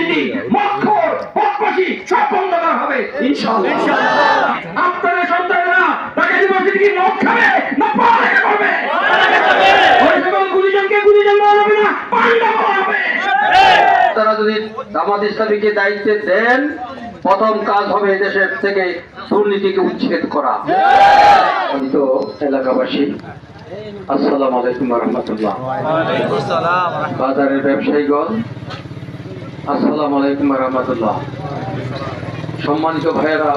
দুর্নীতি মক্ষর বদমাশি সব বন্ধ করা হবে। ইনশাআল্লাহ। আপনাদের সন্তানেরা ঢাকা ইউনিভার্সিটি কি মদ খাবে না পড়ালেখা করবে গুলিজনকে গুলিজন বলা হবে না পান্ডা বলা হবে। তারা যদি জামাত ইসলামীকে দায়িত্ব দেন প্রথম কাজ হবে এদেশের থেকে দুর্নীতিকে উচ্ছেদ করা। তো এলাকাবাসী আসসালামু আলাইকুম রহমতুল্লাহ। বাজারের ব্যবসায়ীগণ আসসালামু আলাইকুম রহমতুল্লাহ। সম্মানিত ভাইয়েরা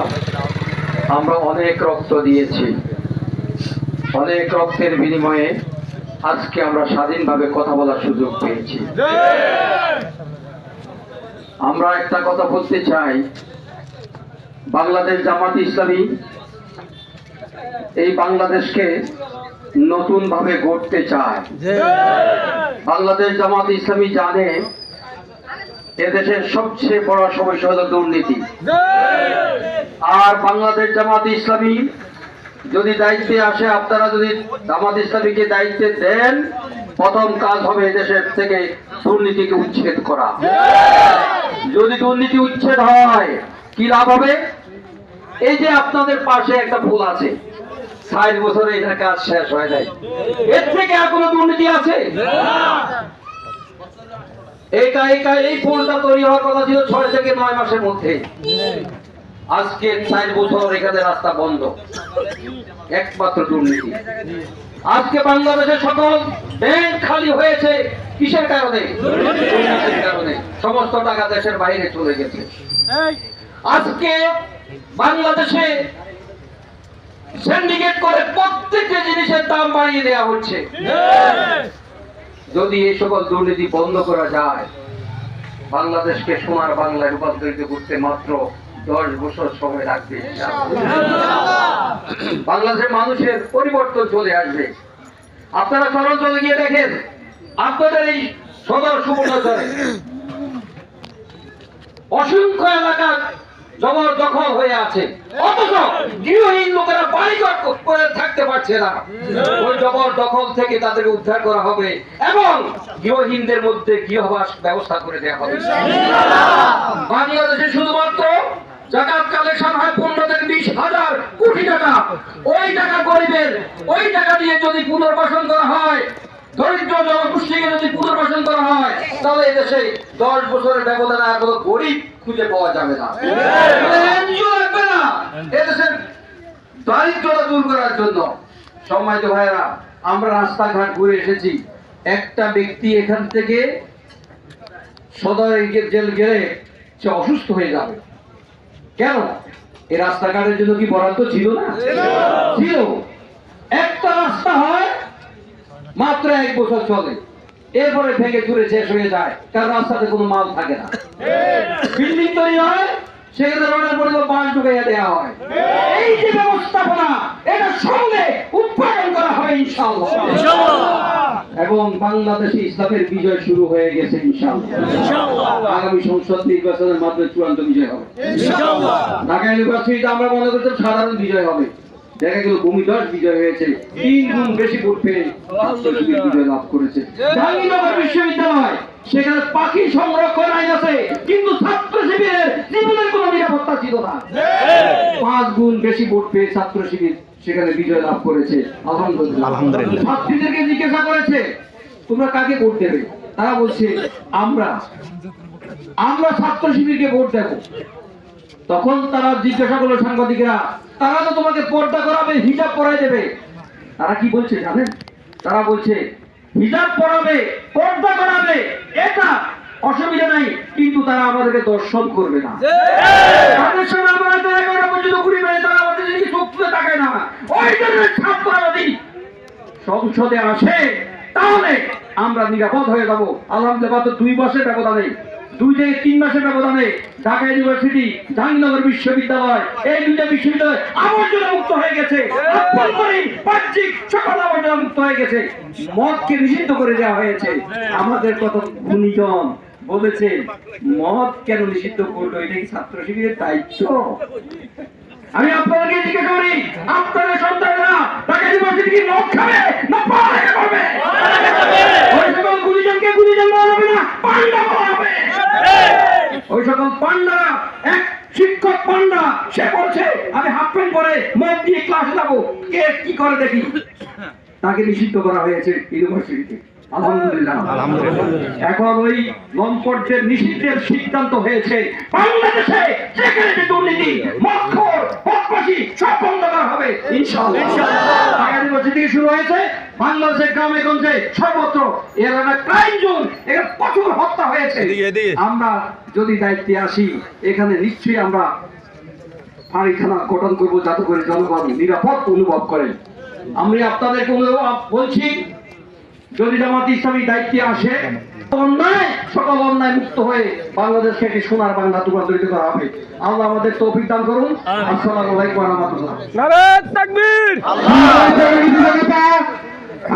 আমরা অনেক রক্ত দিয়েছি। অনেক রক্তের বিনিময়ে আজকে আমরা স্বাধীনভাবে কথা বলার সুযোগ পেয়েছি। আমরা একটা কথা বলতে চাই। বাংলাদেশ জামাত ইসলামী এই বাংলাদেশকে নতুন ভাবে গড়তে চায়। বাংলাদেশ জামাত ইসলামী জানে এদেশের সবচেয়ে বড় সমস্যা হলো দুর্নীতি। আর বাংলাদেশ জামাত ইসলামী যদি দায়িত্বে আসে, আপনারা যদি জামাত ইসলামীকে দায়িত্বে দেন, প্রথম কাজ হবে এদেশের থেকে দুর্নীতিকে উচ্ছেদ করা। যদি দুর্নীতি উচ্ছেদ হয়, কি লাভ হবে? এই যে আপনাদের পাশে একটা ভুল আছে। ষাট বছরে এটার কাজ শেষ হয়ে যায়। এর থেকে আর কোনো দুর্নীতি আছে? এইটা এইটা এই ফুলটা তৈরি হওয়ার কথা ছিল ছয় থেকে নয় মাসের মধ্যে। আজকে ষাট বছর এখানে রাস্তা বন্ধ। একমাত্র দুর্নীতি। আজকে বাংলাদেশের সকল ব্যাংক খালি হয়েছে কিসের কারণে? কারণে। সমস্ত টাকা দেশের বাইরে চলে গেছে। আজকে বাংলাদেশে সিন্ডিকেট করে প্রত্যেকটা জিনিসের দাম বাড়িয়ে দেওয়া হচ্ছে। যদি এই সকল দুর্নীতি বন্ধ করা যায়, বাংলাদেশকে সোনার বাংলায় রূপান্তরিত করতে মাত্র দশ বছর সময় লাগবে। বাংলাদেশের মানুষের পরিবর্তন চলে আসবে। আপনারা চলাচলে গিয়ে দেখেন, আপনাদের এই সদর সুবর্ণচরে অসংখ্য এলাকা জবর দখল হয়ে আছে। অথচ গৃহহীন লোকেরা বাড়িঘর করে থাকতে পারছে না। ওই জবর দখল থেকে তাদেরকে উদ্ধার করা হবে এবং গৃহহীনদের মধ্যে গৃহবাস ব্যবস্থা করে দেওয়া হবে। বাংলাদেশে শুধুমাত্র জাকাত কালেকশন হয় পনেরো থেকে বিশ হাজার কোটি টাকা। ওই টাকা গরিবের ওই টাকা দিয়ে যদি পুনর্বাসন করা হয় দরিদ্র জনগোষ্ঠীকে যদি পুনর্বাসন করা হয় তাহলে এদেশে দশ বছরের ব্যবধানে আর কোনো গরিব খুঁজে পাওয়া যাবে না। NGO লাগবে না। এদেশের দারিদ্রতা দূর করার জন্য। সম্মানিত ভাইয়েরা আমরা রাস্তাঘাট ঘুরে এসেছি। একটা ব্যক্তি এখান থেকে সদর জেল গেলে সে অসুস্থ হয়ে যাবে। কেন? এই রাস্তাঘাটের জন্য কি বরাদ্দ ছিল না? ছিল। একটা রাস্তা হয় মাত্র এক বছর চলে। এরপরে ভেঙে চুরে শেষ হয়ে যায়। কারণ রাস্তাতে কোনো মাল থাকে না। বিল্ডিং তৈরি হয় সেখানে রোডের পরিবর্তে বাঁশ ঢুকাইয়া দেওয়া হয়। এই যে ব্যবস্থাপনা এটা সঙ্গে উৎপাদন করা হবে ইনশাআল্লাহ। এবং বাংলাদেশে ইসলামের বিজয় শুরু হয়ে গেছে ইনশাআল্লাহ। আগামী সংসদ নির্বাচনের মাধ্যমে চূড়ান্ত বিজয় হবে। ঢাকা ইউনিভার্সিটিতে আমরা মনে করছিলাম সাধারণ বিজয় হবে। দেখা গেল ভূমিধস বিজয় হয়েছে তিন গুণ বেশি ভোট পেয়ে বিজয় লাভ করেছে জাহাঙ্গীরনগর বিশ্ববিদ্যালয় সেখানে পাখি সংরক্ষণ আইন আছে কিন্তু ছাত্র শিবিরের জীবনের কোনো নিরাপত্তা ছিল না। পাঁচ গুণ বেশি ভোট পেয়ে ছাত্র শিবির সেখানে বিজয় লাভ করেছে। আলহামদুলিল্লাহ। ছাত্রীদেরকে জিজ্ঞাসা করেছে তোমরা কাকে ভোট দেবে? তারা বলছে আমরা আমরা ছাত্র শিবিরকে ভোট দেবো। তখন তারা জিজ্ঞাসা করল সাংবাদিকেরা তারা তো তোমাকে পর্দা করাবে হিজাব পরাই দেবে। তারা কি বলছে জানেন? তারা বলছে হিজাব পরাবে পর্দা করাবে এটা অসুবিধা নাই কিন্তু তারা আমাদেরকে দর্শন করবে না। তাদের সঙ্গে আমরা এগারোটা পর্যন্ত ঘুরি বেড়ে তারা আমাদের দিকে চোখ তুলে তাকায় না। ওই জন্য ছাত্ররা যদি সংসদে আসে তাহলে আমরা নিরাপদ হয়ে যাব। আলহামদুলিল্লাহ মাত্র দুই মাসের ব্যবধানে দুই থেকে তিন মাসের ব্যবধানে ঢাকা ইউনিভার্সিটি জাহাঙ্গীরনগর বিশ্ববিদ্যালয়, এই দুইটা বিশ্ববিদ্যালয় আবর্জনা মুক্ত হয়ে গেছে। সকল আবর্জনা মুক্ত হয়ে গেছে। মদকে নিষিদ্ধ করে দেওয়া হয়েছে। আমাদের কত গুণীজন বলেছে, মদ কেন নিষিদ্ধ করল? এটা কি ছাত্র শিবিরের দায়িত্ব? আমি আপনাদেরকে জিজ্ঞেস করি, আপনাদের সন্তানরা ঢাকা ইউনিভার্সিটি কি মদ খাবে না পড়ালেখা করবে সকল পান্ডারা এক শিক্ষক পান্ডা, সে বলছে, আমি হাফ প্যান্ট পরে মন দিয়ে ক্লাস যাব। কে কি করে দেখি? তাকে নিষিদ্ধ করা হয়েছে ইউনিভার্সিটিতে এখন ওই নিষিদ্ধের সিদ্ধান্ত হয়েছে বাংলাদেশে যেখানে দুর্নীতি মক্ষর বদমাশি সব বন্ধ করা হবে। ইনশাআল্লাহ। ঢাকা ইউনিভার্সিটি থেকে শুরু হয়েছে বাংলাদেশের গ্রামে গঞ্জে সর্বত্র এর একটা ক্রাইম জোন এখানে প্রচুর হত্যা হয়েছে। আমরা যদি দায়িত্বে আসি এখানে নিশ্চয়ই আমরা ফাঁড়ি থানা গঠন করব যাতে করে জনগণ নিরাপদ অনুভব করেন। আমি আপনাদেরকে অনুভব বলছি যদি জামাত ইসলামী দায়িত্বে আসে অন্যায় সকল অন্যায় মুক্ত হয়ে বাংলাদেশকে একটি সোনার বাংলা রূপান্তরিত করা হবে। আল্লাহ আমাদের তৌফিক দান করুন। আসসালামু আলাইকুম রাহমাতুল্লাহ।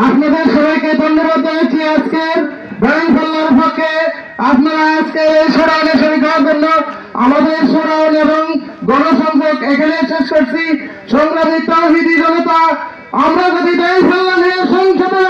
আপনাদের সবাইকে ধন্যবাদ জানাচ্ছি আজকের ব্যাংক পাল্লার পক্ষে। আপনারা আজকে এই সরাউনে শরীর হওয়ার জন্য আমাদের সরাউন এবং গণসংযোগ এখানে শেষ করছি। সংগ্রামী তহিদি জনতা আমরা যদি ব্যাংক পাল্লা নিয়ে সংসদে